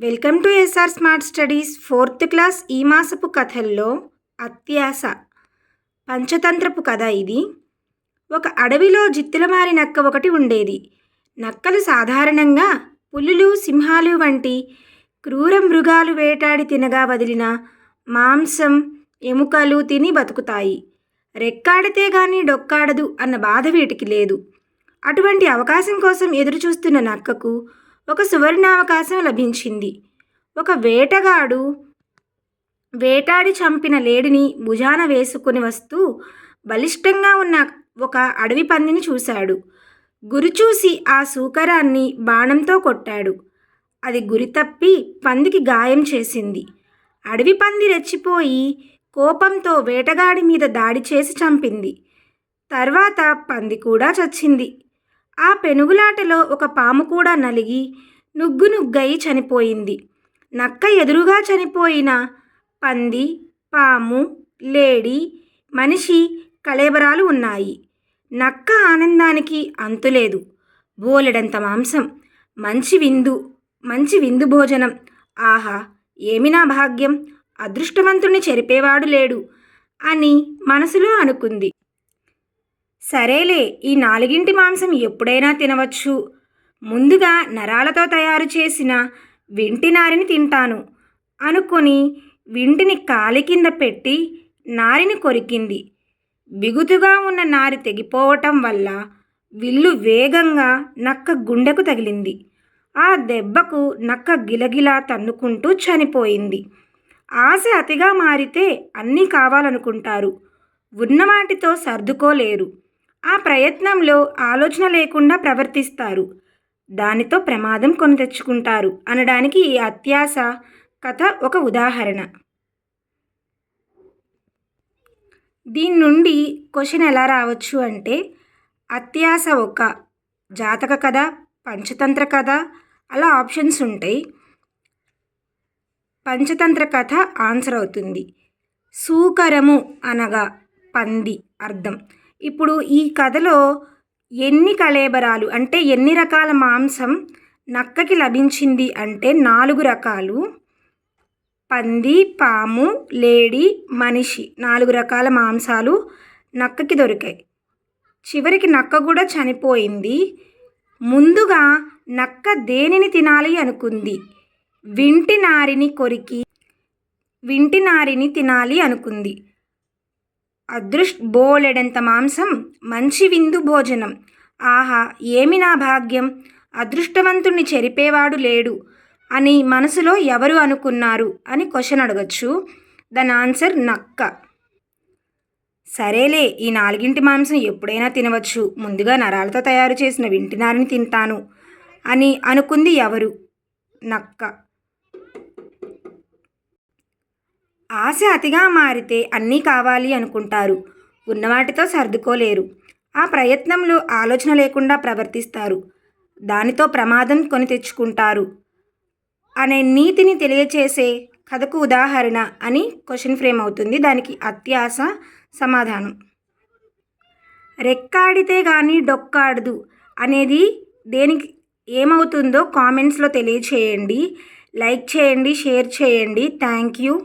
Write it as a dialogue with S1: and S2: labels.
S1: Welcome to S R smart studies fourth class ఈ మాసపు కథల్లో అత్యాస. పంచతంత్రపు కథ ఇది. ఒక అడవిలో జిత్తులమారి నక్క ఒకటి ఉండేది. నక్కలు సాధారణంగా పులులు సింహాలు వంటి క్రూర మృగాలు వేటాడి తినగా వదిలిన మాంసం ఎముకలు తిని బతుకుతాయి. రెక్కాడితే గాని డొక్కాడదు అన్న బాధ వీటికి లేదు. అటువంటి అవకాశం కోసం ఎదురుచూస్తున్న నక్కకు ఒక సువర్ణావకాశం లభించింది. ఒక వేటగాడు వేటాడి చంపిన లేడిని భుజాన వేసుకుని వస్తూ బలిష్టంగా ఉన్న ఒక అడవి పందిని చూశాడు. గురి చూసి ఆ సూకరాన్ని బాణంతో కొట్టాడు. అది గురి తప్పి పందికి గాయం చేసింది. అడవి పంది రెచ్చిపోయి కోపంతో వేటగాడి మీద దాడి చేసి చంపింది. తర్వాత పంది కూడా చచ్చింది. ఆ పెనుగులాటలో ఒక పాము కూడా నలిగి నుగ్గు నుగ్గయి చనిపోయింది. నక్క ఎదురుగా చనిపోయిన పంది పాము లేడి మనిషి కళేబరాలు ఉన్నాయి. నక్క ఆనందానికి అంతులేదు. బోలెడంత మాంసం. మంచి విందు మంచి విందు భోజనం. ఆహా ఏమి నా భాగ్యం? అదృష్టవంతుణ్ణి చెరిపేవాడు లేడు అని మనసులో అనుకుంది. సరేలే ఈ నాలుగింటి మాంసం ఎప్పుడైనా తినవచ్చు. ముందుగా నరాలతో తయారు చేసిన వింటి నారిని తింటాను అనుకొని వింటిని కాలి కింద పెట్టి నారిని కొరికింది. బిగుతుగా ఉన్న నారి తెగిపోవటం వల్ల విల్లు వేగంగా నక్క గుండెకు తగిలింది. ఆ దెబ్బకు నక్క గిలగిలా తన్నుకుంటూ చనిపోయింది. ఆశ అతిగా మారితే అన్నీ కావాలనుకుంటారు. ఉన్నవాటితో సర్దుకోలేరు. ఆ ప్రయత్నంలో ఆలోచన లేకుండా ప్రవర్తిస్తారు. దానితో ప్రమాదం కొని తెచ్చుకుంటారు అనడానికి ఈ అత్యాస కథ ఒక ఉదాహరణ. దీని నుండి క్వశ్చన్ ఎలా రావచ్చు అంటే అత్యాస ఒక జాతక కథ పంచతంత్ర కథ అలా ఆప్షన్స్ ఉంటాయి. పంచతంత్ర కథ ఆన్సర్ అవుతుంది. సూకరము అనగా పంది అర్థం. ఇప్పుడు ఈ కథలో ఎన్ని కళేబరాలు అంటే ఎన్ని రకాల మాంసం నక్కకి లభించింది అంటే నాలుగు రకాలు. పంది పాము లేడి మనిషి నాలుగు రకాల మాంసాలు నక్కకి దొరికాయి. చివరికి నక్క కూడా చనిపోయింది. ముందుగా నక్క దేనిని తినాలి అనుకుంది? వింటి నారిని కొరికి వింటి నారిని తినాలి అనుకుంది. అదృష్ బోలెడంత మాంసం మంచి విందు భోజనం. ఆహా ఏమి నా భాగ్యం? అదృష్టవంతుణ్ణి చెరిపేవాడు లేడు అని మనసులో ఎవరు అనుకున్నారు అని క్వశ్చన్ అడగచ్చు? దాని ఆన్సర్ నక్క. సరేలే ఈ నాలుగింటి మాంసం ఎప్పుడైనా తినవచ్చు. ముందుగా నరాలతో తయారు చేసిన వింటినారిని తింటాను అని అనుకుంది ఎవరు? నక్క. ఆశ అతిగా మారితే అన్నీ కావాలి అనుకుంటారు. ఉన్నవాటితో సర్దుకోలేరు. ఆ ప్రయత్నంలో ఆలోచన లేకుండా ప్రవర్తిస్తారు. దానితో ప్రమాదం కొని తెచ్చుకుంటారు. అనే నీతిని తెలియచేసే కథకు ఉదాహరణ అని క్వశ్చన్ ఫ్రేమ్ అవుతుంది. దానికి అత్యాస సమాధానం. రెక్కాడితే కానీ డొక్కాడదు అనేది దేనికి ఏమవుతుందో కామెంట్స్లో తెలియచేయండి. లైక్ చేయండి షేర్ చేయండి. Thank you.